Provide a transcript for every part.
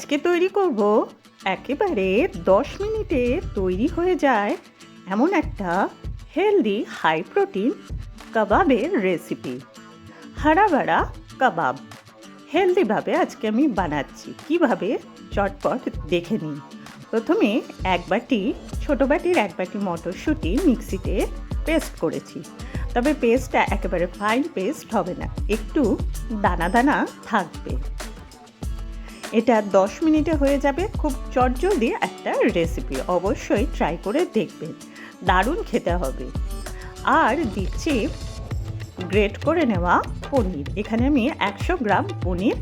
আজকে তৈরি করব একেবারে দশ মিনিটে তৈরি হয়ে যায় এমন একটা হেলদি হাই প্রোটিন কাবাবের রেসিপি হাড়াবাড়া কাবাব। হেলদিভাবে আজকে আমি বানাচ্ছি। কীভাবে? চটপট দেখে নিই। প্রথমে এক বাটি, ছোটো বাটির এক বাটি মটরশুঁটি মিক্সিতে পেস্ট করেছি। তবে পেস্টটা একেবারে ফাইন পেস্ট হবে না। একটু দানা দানা থাকবে। এটা দশ মিনিটে হয়ে যাবে। খুব চটজলদি একটা রেসিপি অবশ্যই ট্রাই করে দেখবেন। দারুণ খেতে হবে। আর দিচ্ছি গ্রেট করে নেওয়া পনির। এখানে আমি একশো গ্রাম পনির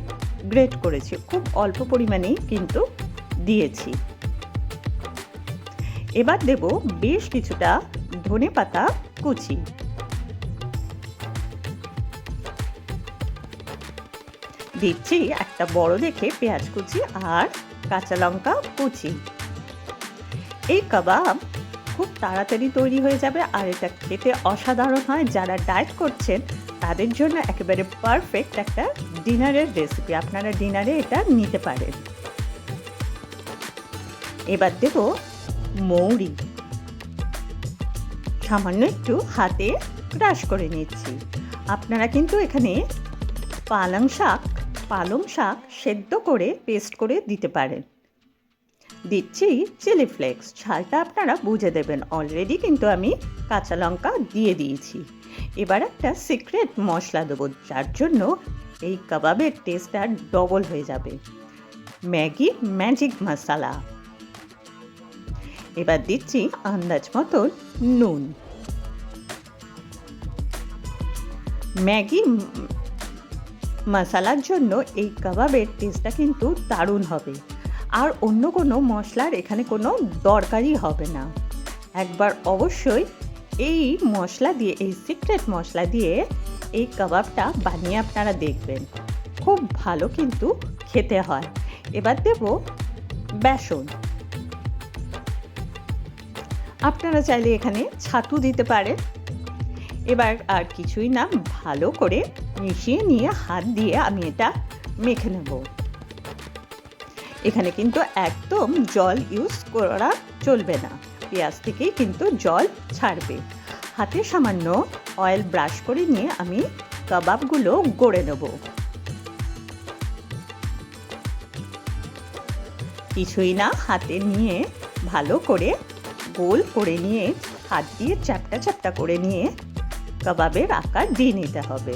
গ্রেট করেছি। খুব অল্প পরিমাণেই কিন্তু দিয়েছি। এবার দেব বেশ কিছুটা ধনে পাতা কুচি। দিচ্ছি একটা বড় দেখে পেঁয়াজ কুচি আর কাঁচা লঙ্কা কুচি। এই কাবাব খুব তাড়াতাড়ি তৈরি হয়ে যাবে আর এটা খেতে অসাধারণ হয়। যারা ডায়েট করছেন, তাদের জন্য একেবারে পারফেক্ট একটা ডিনারের রেসিপি আপনারা ডিনারে এটা নিতে পারেন। এবার দেব মৌরি। সামান্য একটু হাতে ক্রাশ করে নিচ্ছি। আপনারা কিন্তু এখানে পালং শাক পালং শাক সেদ্ধ করে পেস্ট করে দিতে পারেন। দিচ্ছি চিলি ফ্লেক্স। ঝালটা আপনারা বুঝে দেবেন। অলরেডি কিন্তু আমি কাঁচা লঙ্কা দিয়ে দিয়েছি। এবার একটা সিক্রেট মশলা দেবো, যার জন্য এই কাবাবের টেস্ট আর ডবল হয়ে যাবে। ম্যাগি ম্যাজিক মশলা এবার দিচ্ছি আন্দাজ মতন নুন। ম্যাগি মশালার জন্য এই কাবাবের টেস্টটা কিন্তু দারুণ হবে। আর অন্য কোনো মশলার এখানে কোনো দরকারই হবে না। একবার অবশ্যই এই মশলা দিয়ে, এই সিক্রেট মশলা দিয়ে এই কাবাবটা বানিয়ে আপনারা দেখবেন। খুব ভালো কিন্তু খেতে হয়। এবার দেব বেসন। আপনারা চাইলে এখানে ছাতু দিতে পারেন। এবার আর কিছুই না, ভালো করে মিশিয়ে নিয়ে হাত দিয়ে আমি এটা মেখে নেব। এখানে কিন্তু একদম জল ইউজ করা চলবে না। পেঁয়াজ থেকেই কিন্তু জল ছাড়বে। হাতে সামান্য অয়েল ব্রাশ করে নিয়ে আমি কাবাবগুলো গড়ে নেব। কিছুই না, হাতে নিয়ে ভালো করে গোল করে নিয়ে হাত দিয়ে চ্যাপটা চ্যাপটা করে নিয়ে কাবাবের আকার দিয়ে নিতে হবে।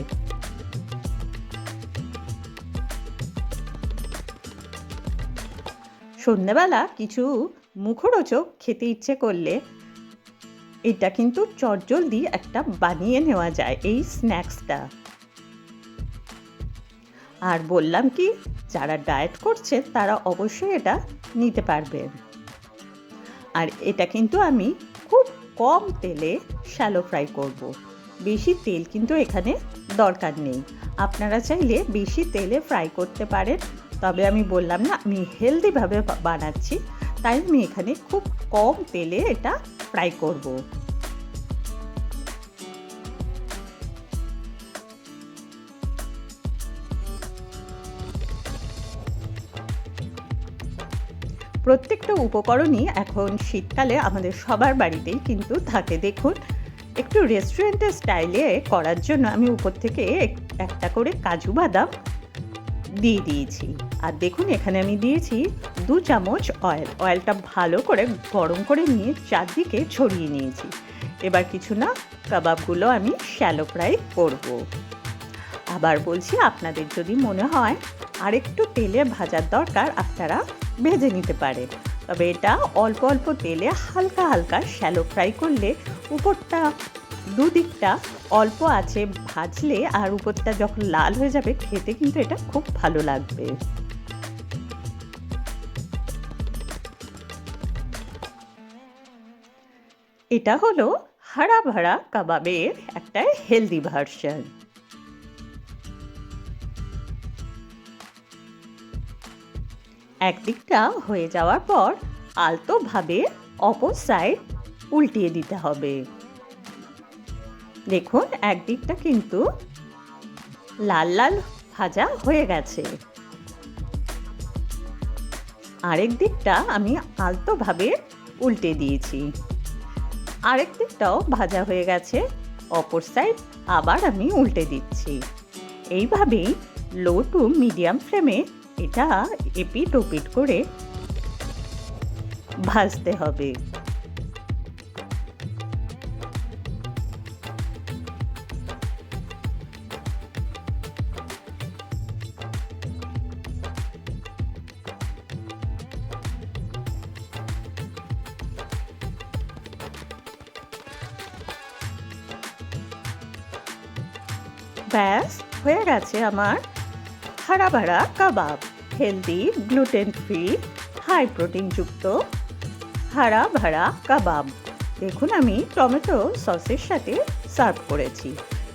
সন্ধ্যেবেলা কিছু মুখরোচক খেতে ইচ্ছে করলে এটা কিন্তু চটজলদি একটা বানিয়ে নেওয়া যায়, এই স্ন্যাক্সটা। আর বললাম কি, যারা ডায়েট করছে তারা অবশ্যই এটা নিতে পারবেন আর এটা কিন্তু আমি খুব কম তেলে শ্যালো ফ্রাই করব। বেশি তেল কিন্তু এখানে দরকার নেই। আপনারা চাইলে বেশি তেলে ফ্রাই করতে পারেন। তবে আমি বললাম, না, আমি হেলদিভাবে বানাচ্ছি, তাই আমি এখানে খুব কম তেলে এটা ফ্রাই করব। প্রত্যেকটা উপকরণই এখন শীতকালে আমাদের সবার বাড়িতেই কিন্তু থাকে। দেখুন, একটু রেস্টুরেন্টের স্টাইলে করার জন্য আমি উপর থেকে একটা করে কাজু বাদাম দিয়ে দিয়েছি। আর দেখুন, এখানে আমি দিয়েছি দু চামচ অয়েল অয়েলটা ভালো করে গরম করে নিয়ে চারদিকে ছড়িয়ে নিয়েছি। এবার কিছু না, কাবাবগুলো আমি শ্যালো ফ্রাই করব। আবার বলছি, আপনাদের যদি মনে হয় আরেকটু তেলে ভাজার দরকার, আপনারা ভেজে নিতে পারেন। তবে এটা অল্প অল্প তেলে হালকা হালকা শ্যালো ফ্রাই করলে উপরটা, দুদিকটা অল্প আছে ভাজলে আর উপরটা যখন লাল হয়ে যাবে, খেতে কিন্তু এটা খুব ভালো লাগবে। এটা হলো হারা ভাড়া কাবাবের একটা হেলদি ভার্সন একদিকটা হয়ে যাওয়ার পর আলতোভাবে অপর সাইড উল্টিয়ে দিতে হবে। দেখুন, একদিকটা কিন্তু লাল লাল ভাজা হয়ে গেছে। আরেক দিকটা আমি আলতোভাবে উল্টে দিয়েছি। আরেক দিকটাও ভাজা হয়ে গেছে। অপর সাইড আবার আমি উল্টে দিচ্ছি। এইভাবেই লো টু মিডিয়াম ফ্লেমে এটা এপিট ওপিট করে ভাজতে হবে। ব্যাস, হয়ে গেছে আমার hara bhara kebab. Healthy gluten free high প্রোটিনযুক্ত hara bhara কাবাব। দেখুন আমি টমেটো সসের সাথে সার্ভ করেছি।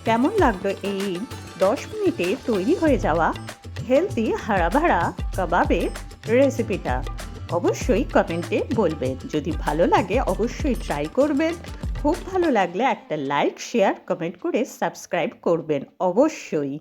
কেমন লাগল এই দশ মিনিটে তৈরি হয়ে যাওয়া হেলদি হারা ভাড়া কাবাবের রেসিপিটা অবশ্যই কমেন্টে বলবেন। যদি ভালো লাগে, অবশ্যই ট্রাই করবেন। খুব ভালো লাগলে একটা লাইক শেয়ার কমেন্ট করে সাবস্ক্রাইব করবেন অবশ্যই।